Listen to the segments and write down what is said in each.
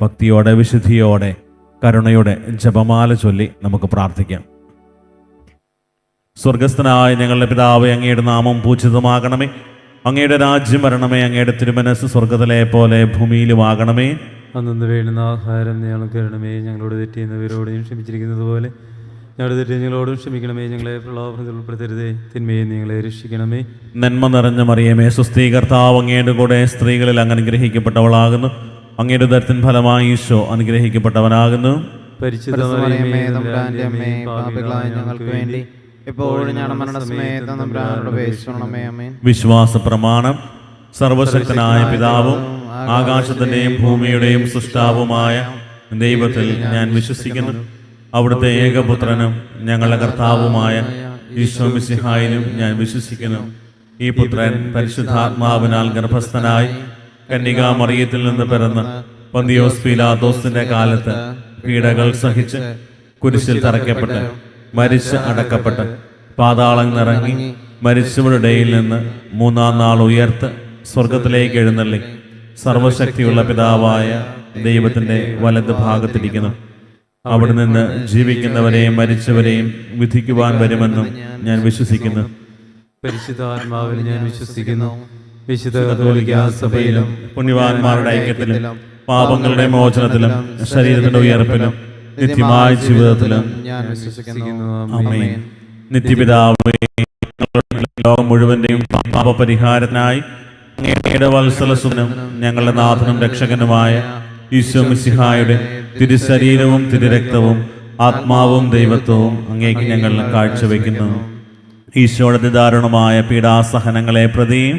ഭക്തിയോടെ വിശുദ്ധിയോടെ കരുണയുടെ ജപമാല ചൊല്ലി നമുക്ക് പ്രാർത്ഥിക്കാം. സ്വർഗസ്ഥനായ ഞങ്ങളുടെ പിതാവ് അങ്ങയുടെ നാമം പൂജിതമാകണമേ. അങ്ങയുടെ രാജ്യം വരണമേ. അങ്ങയുടെ തിരുമനസ് സ്വർഗത്തിലെ പോലെ ഭൂമിയിലുമാകണമേ. അന്നു വേണ്ടുന്ന ആഹാരം ഞങ്ങൾ തരണമേ. ഞങ്ങളോട് തെറ്റിയുന്നവരോടും ക്ഷമിച്ചിരിക്കുന്നത് പോലെ ഞങ്ങളുടെ തെറ്റി ഞങ്ങളോടും ക്ഷമിക്കണമേ. ഞങ്ങളെ പ്രലോഭനത്തിൽ ഉൾപ്പെടുത്തരുതേ. തിന്മയെ ഞങ്ങളെ രക്ഷിക്കണമേ. നന്മ നിറഞ്ഞ മറിയമേ സുസ്ഥീകർത്താവ് അങ്ങയുടെ കൂടെ സ്ത്രീകളിൽ അങ്ങനെ അനുഗ്രഹിക്കപ്പെട്ടവളാകുന്നു അങ്ങയുടെ ദരത്തിൻ ഫലമായി ഈശോ അനുഗ്രഹിക്കപ്പെട്ടവനാകുന്നു. ഞങ്ങൾക്ക് വേണ്ടി വിശ്വാസ പ്രമാണം സർവശക്തനായ പിതാവും ആകാശത്തിന്റെയും ഭൂമിയുടെയും സൃഷ്ടാവുമായ ദൈവത്തിൽ ഞാൻ വിശ്വസിക്കുന്നു. അവിടുത്തെ ഏകപുത്രനും ഞങ്ങളുടെ കർത്താവുമായ ഈശോ മിസിഹായിലും ഞാൻ വിശ്വസിക്കുന്നു. ഈ പുത്രൻ പരിശുദ്ധാത്മാവിനാൽ ഗർഭസ്ഥനായി കന്യകാ മറിയത്തിൽ നിന്ന് പിറന്ന് പന്തിയോസ് പീലാദോസിന്റെ കാലത്ത് പീഡകൾ സഹിച്ച് കുരിശിൽ തറയ്ക്കപ്പെട്ട് മരിച്ച് അടക്കപ്പെട്ട് പാതാളം നിറങ്ങി മരിച്ചവരുടെ ഇടയിൽ നിന്ന് മൂന്നാം നാൾ ഉയർത്ത് സ്വർഗത്തിലേക്ക് എഴുന്നള്ളി. സർവശക്തിയുള്ള പിതാവായ ദൈവത്തിന്റെ വലത് ഭാഗത്തിരിക്കുന്നു. അവിടെ നിന്ന് ജീവിക്കുന്നവരെയും മരിച്ചവരെയും വിധിക്കുവാൻ വരുമെന്നും ഞാൻ വിശ്വസിക്കുന്നു. പരിശുദ്ധാത്മാവിൽ ഞാൻ വിശ്വസിക്കുന്നു. വിശുദ്ധ കത്തോലിക്കാ സഭയിലും പുണ്യവാന്മാരുടെ ഐക്യത്തിലും പാപങ്ങളുടെ മോചനത്തിലും ശരീരത്തിന്റെ ഉയർപ്പിലും നിത്യമായ ജീവിതത്തിലും ഞാൻ വിശ്വസിക്കുന്നു. നിത്യപിതാവേ ലോകം മുഴുവന്റെയും പാപപരിഹാരത്തിനായി അങ്ങയുടെ വത്സലസുനും ഞങ്ങളുടെ നാഥനും രക്ഷകനുമായ ഈശോ മിശിഹായുടെ തിരുശരീരവും തിരുരക്തവും ആത്മാവും ദൈവത്വവും അങ്ങേക്ക് ഞങ്ങൾ കാഴ്ചവെക്കുന്നു. ഈശോയുടെ ദാരുണമായ പീഡാസഹനങ്ങളെ പ്രതിയും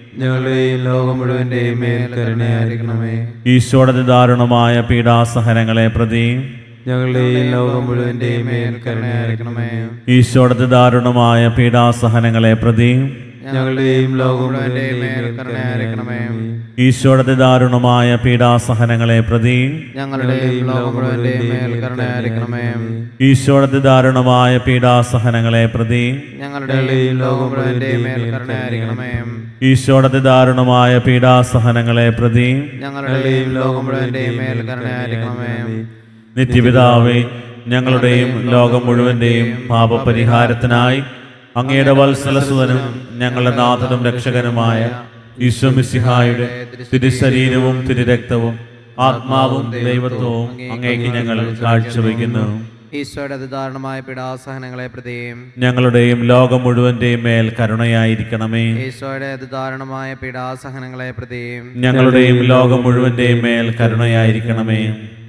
ഞങ്ങളുടെയും ലോകം മുഴുവന്റെയും മേൽ കരുണയായിരിക്കണമേ. ഈശോയുടെ ദാരുണമായ പീഡാസഹനങ്ങളെ പ്രതി ഞങ്ങളുടെയും ലോകം മുഴുവന്റെയും മേൽ കരുണയായിരിക്കണമേ. ഈശോയുടെ ദാരുണമായ പീഡാസഹനങ്ങളെ പ്രതി ഞങ്ങളുടെയും ലോകം മുഴുവന്റെയും മേൽ കരുണയായിരിക്കണമേ. ഈശോയുടെ ദാരുണമായ പീഡാസഹനങ്ങളെ പ്രതി ഞങ്ങളുടെയും ഈശോയുടെ ദാരുണമായ പീഡാസഹനങ്ങളെ പ്രതി ഞങ്ങളുടെയും ഈശോയുടെ ദാരുണമായ പീഡാസഹനങ്ങളെ പ്രതി ഞങ്ങളുടെയും നിത്യപിതാവേ ഞങ്ങളുടെയും ലോകം മുഴുവന്റെയും പാപപരിഹാരത്തിനായി അങ്ങയുടെ വത്സലസുതനും ഞങ്ങളുടെ നാഥനും രക്ഷകനുമായ ഈശ്വമിസിഹായുടെ തിരുശരീരവും തിരുരക്തവും ആത്മാവും ദൈവത്വവും അങ്ങേക്ക് ഞങ്ങൾ കാഴ്ചവെക്കുന്നു ഈശോയുടെ അതിദാരുണമായ പീഡാസഹനങ്ങളെ പ്രതിയും ഞങ്ങളുടെയും ലോകം മുഴുവന്റെയും മേൽ കരുണയായിരിക്കണമേ. ഈശോയുടെ അതിദാരുണമായ പീഡാസഹനങ്ങളെ പ്രതിയും ഞങ്ങളുടെയും ലോകം മുഴുവന്റെയും മേൽ കരുണയായിരിക്കണമേ.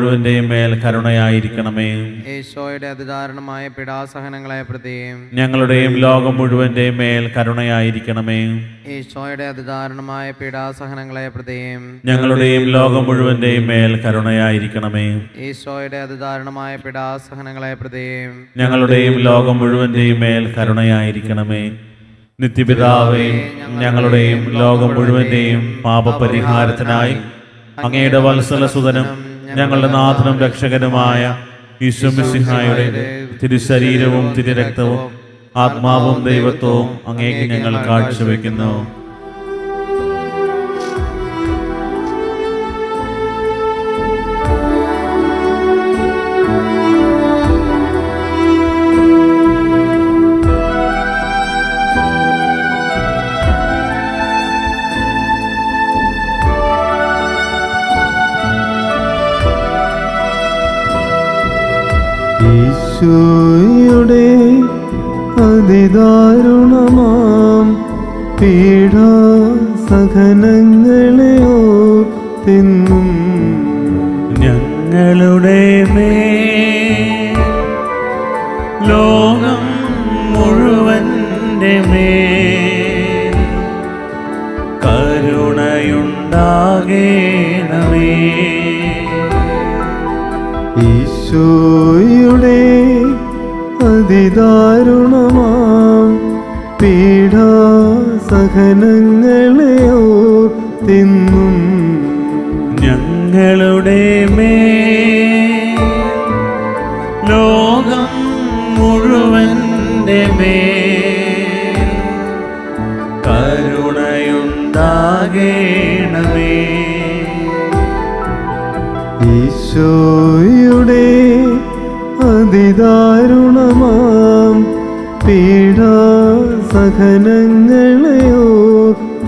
മുഴുവന്റെയും മേൽ കരുണയായിരിക്കണമേ. ഈശോയുടെ അതിദാരുണമായ പിടാസഹനങ്ങളെ പ്രതിയും ഞങ്ങളുടെയും ലോകം മുഴുവന്റെയും മേൽ കരുണയായിരിക്കണമേ. ഈശോയുടെ അതിദാരുണമായ പിടാസഹനങ്ങളെ പ്രതിയും ഞങ്ങളുടെയും ലോകം മുഴുവന്റെയും മേൽ കരുണയായിരിക്കണമേ. ഈശോയുടെ അതിദാരുണമായ പിടാസഹനങ്ങളെ പ്രതിയും ഞങ്ങളുടെയും ലോകം മുഴുവന്റെയും മേൽ കരുണയായിരിക്കണമേ. നിത്യപിതാവേ ഞങ്ങളുടെയും ലോകം മുഴുവന്റെയും പാപപരിഹാരത്തിനായി അങ്ങയുടെ വത്സല വത്സലസുതനും ഞങ്ങളുടെ നാഥനും രക്ഷകനുമായ ഈശ്വമിസിഹായുടെ തിരുശരീരവും തിരുരക്തവും ആത്മാവും ദൈവത്വവും അങ്ങേക്ക് ഞങ്ങൾ കാഴ്ചവെക്കുന്നു. ഈശോയെ അതിദാരുണമാം പീഡ സഹനങ്ങളെയോ തിന്നും. ഞങ്ങളുടെ മേ ലോകം മുഴുവന്റെ മേ കരുണയുണ്ടാകേണമേ. ഈശോയുടെ അതിദാരുണമാം പീഡാ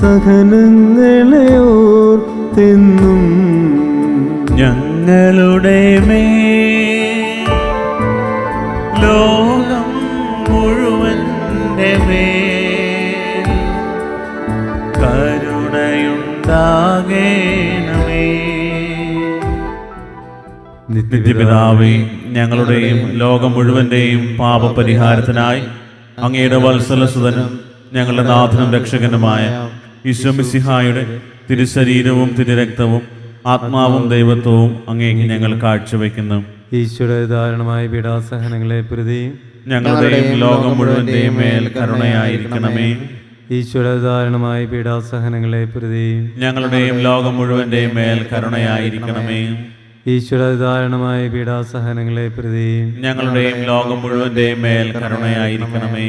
സഹനങ്ങളെ ഓർത്തെന്നും ഞങ്ങളുടെ മേ ലോകം മുഴുവന്റെ മേ കരുണയുണ്ടാകേണമേ. നിത്യപിതാവേ ഞങ്ങളുടെയും ലോകം മുഴുവന്റെയും പാപപരിഹാരത്തിനായി അങ്ങയുടെ വത്സലസുതനും ഞങ്ങളുടെ നാഥനും രക്ഷകനുമായ ഈശ്വമിസിഹായുടെ തിരുശരീരവും തിരുരക്തവും ആത്മാവും ദൈവത്വവും അങ്ങേക്ക് ഞങ്ങൾ കാഴ്ചവെക്കുന്നു. ഈശ്വര ധാരണമായ പീഡാസഹനങ്ങളെ പ്രതി ഞങ്ങളുടെയും ലോകം മുഴുവന്റെയും മേൽ കരുണയായിരിക്കണമേ. ഈശ്വരധാരണമായ പീഡാസഹനങ്ങളെ പ്രതി ഞങ്ങളുടെയും ലോകം മുഴുവന്റെയും മേൽ കരുണയായിരിക്കണമേ. ഈശ്വരധാരണമായ പീഡാസഹനങ്ങളെ പ്രതി ഞങ്ങളുടെയും ലോകം മുഴുവന്റെയും മേൽ കരുണയായിരിക്കണമേ.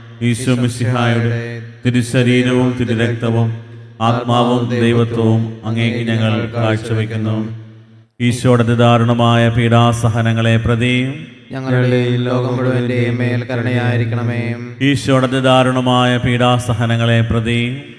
ഈശോ മിശിഹായുടെ തിരുശരീരവും തിരുരക്തവും ആത്മാവും ദൈവത്വവും അങ്ങേക്ക് ഞങ്ങൾ കാഴ്ചവെക്കുന്നു. ഈശോയുടെ ദാരുണമായ പീഡാസഹനങ്ങളെ പ്രതിയും ഞങ്ങളുടെ ലോകം മേൽ കരുണയായിരിക്കണമേ. ദാരുണമായ പീഡാസഹനങ്ങളെ പ്രതിയും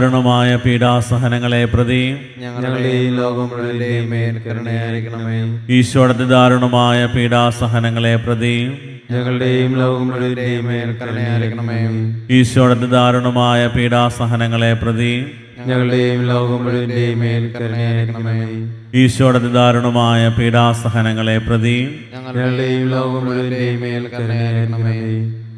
ദാരുണമായ പീഡാസഹനങ്ങളെ പ്രതി ഞങ്ങളുടെയും ലോകം മേൽ കരുണയായിരിക്കണമേ. ഈശോയുടെ ദാരുണമായ പീഡാസഹനങ്ങളെ പ്രതി ഞങ്ങളുടെയും ലോകം മുഴുവന്റെയും മേൽ കരുണയായിരിക്കണമേ. ഈശോയുടെ ദാരുണമായ പീഡാസഹനങ്ങളെ പ്രതി ഞങ്ങളുടെയും ലോകം മുഴുവന്റെയും മേൽ കരുണയായിരിക്കണമേ. ഈശോയുടെ ദാരുണമായ പീഡാസഹനങ്ങളെ പ്രതി ഞങ്ങളുടെയും ലോകം മുഴുവന്റെയും മേൽ കരുണയായിരിക്കണമേ.